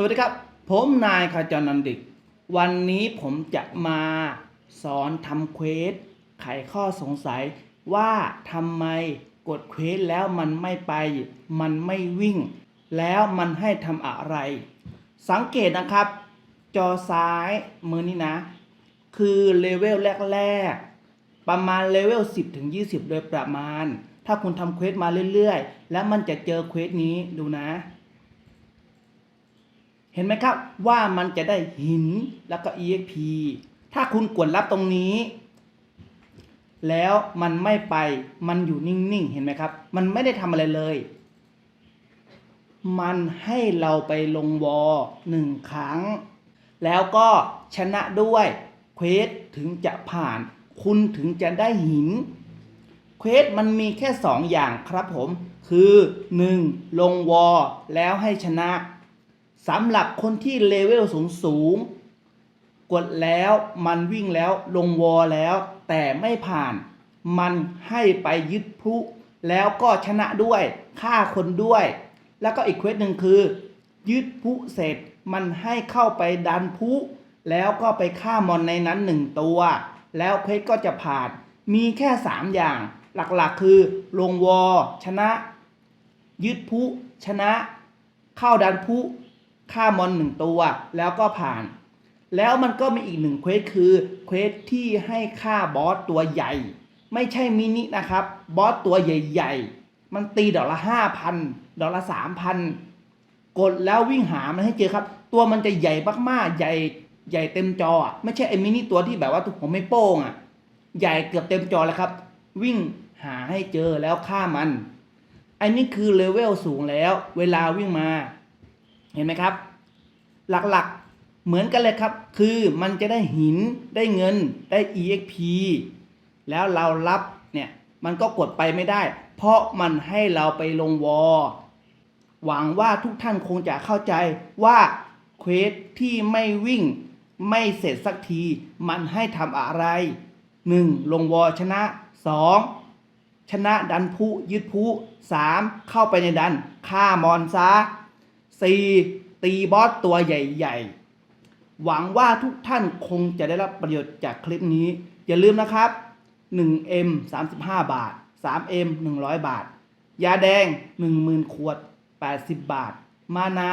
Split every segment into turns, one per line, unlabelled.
สวัสดีครับ ผมนายขจรนันดิก วันนี้ผมจะมาสอนทำเควสไขข้อสงสัยว่าทำไมกดเควสแล้วมันไม่ไป มันไม่วิ่ง แล้วมันให้ทำอะไร สังเกตนะครับ จอซ้ายมือนี้นะ คือเลเวลแรก ๆ ประมาณเลเวล 10ถึง20 โดยประมาณ ถ้าคุณทำเควสมาเรื่อย ๆ แล้วมันจะเจอเควสนี้ดูนะ ห็นไหมครับว่ามันจะได้หินแล้วก็ EXP ถ้าคุณกดรับตรงนี้ แล้วมันไม่ไปมันอยู่นิ่งๆ เห็นไหมครับ มันไม่ได้ทำอะไรเลย มันให้เราไปลงวอหนึ่งครั้ง แล้วก็ชนะด้วยเควสถึงจะผ่าน คุณถึงจะได้หินเควสมันมีแค่ 2 อย่างครับผม คือ 1. ลงวอแล้วให้ชนะ สำหรับคนที่เลเวลสูงสูงกดแล้วมันวิ่งแล้วลงวอแล้ว แต่ไม่ผ่าน มันให้ไปยึดพลุแล้วก็ชนะด้วยฆ่าคนด้วย แล้วก็อีกเควสหนึ่งคือ ยึดพลุเสร็จมันให้เข้าไปดันพลุแล้วก็ไปฆ่ามอนในนั้นหนึ่งตัว แล้วเควสก็จะผ่าน มีแค่ 3 อย่าง หลักๆคือ ลงวอชนะ ยึดพุชนะ เข้าดันพุ ฆ่ามอนหนึ่งตัวแล้วก็ผ่าน แล้วมันก็มีอีกหนึ่งเควสคือเควสที่ให้ฆ่าบอสตัวใหญ่ ไม่ใช่มินินะครับ บอสตัวใหญ่ๆ มันตีดอกละห้าพันดอกละสามพันกดแล้ววิ่งหามันให้เจอครับ ตัวมันจะใหญ่มากๆ ใหญ่ใหญ่เต็มจอไม่ใช่ไอ้มินิตัวที่แบบว่าผมไม่โป้งอะ ใหญ่เกือบเต็มจอแล้วครับ วิ่งหาให้เจอแล้วฆ่ามันอันนี้คือเลเวลสูงแล้ว เวลาวิ่งมา เห็นไหมครับ หลักๆเหมือนกันเลยครับ คือมันจะได้หินได้เงินได้ EXP แล้วเรารับเนี่ยมันก็กดไปไม่ได้ เพราะมันให้เราไปลงวอหวังว่าทุกท่านคงจะเข้าใจว่าเควสที่ไม่วิ่งไม่เสร็จสักที มันให้ทำอะไร 1. ลงวอชนะ 2. ชนะดันผู้ยึดผู้สามเข้าไปในดันฆ่ามอนซะ 4. ตีบอสตัวใหญ่ ๆ หวังว่าทุกท่านคงจะได้รับประโยชน์จากคลิปนี้ อย่าลืมนะครับ 1M 35 บาท 3M 100 บาท ยาแดง 10,000 ขวด 80 บาท มานา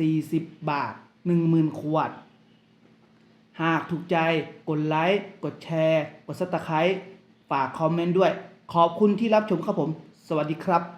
40 บาท 10,000 ขวด หากถูกใจกดไลค์ กดแชร์ กดซับสไครต์ฝากคอมเมนต์ด้วย ขอบคุณที่รับชมครับผม สวัสดีครับ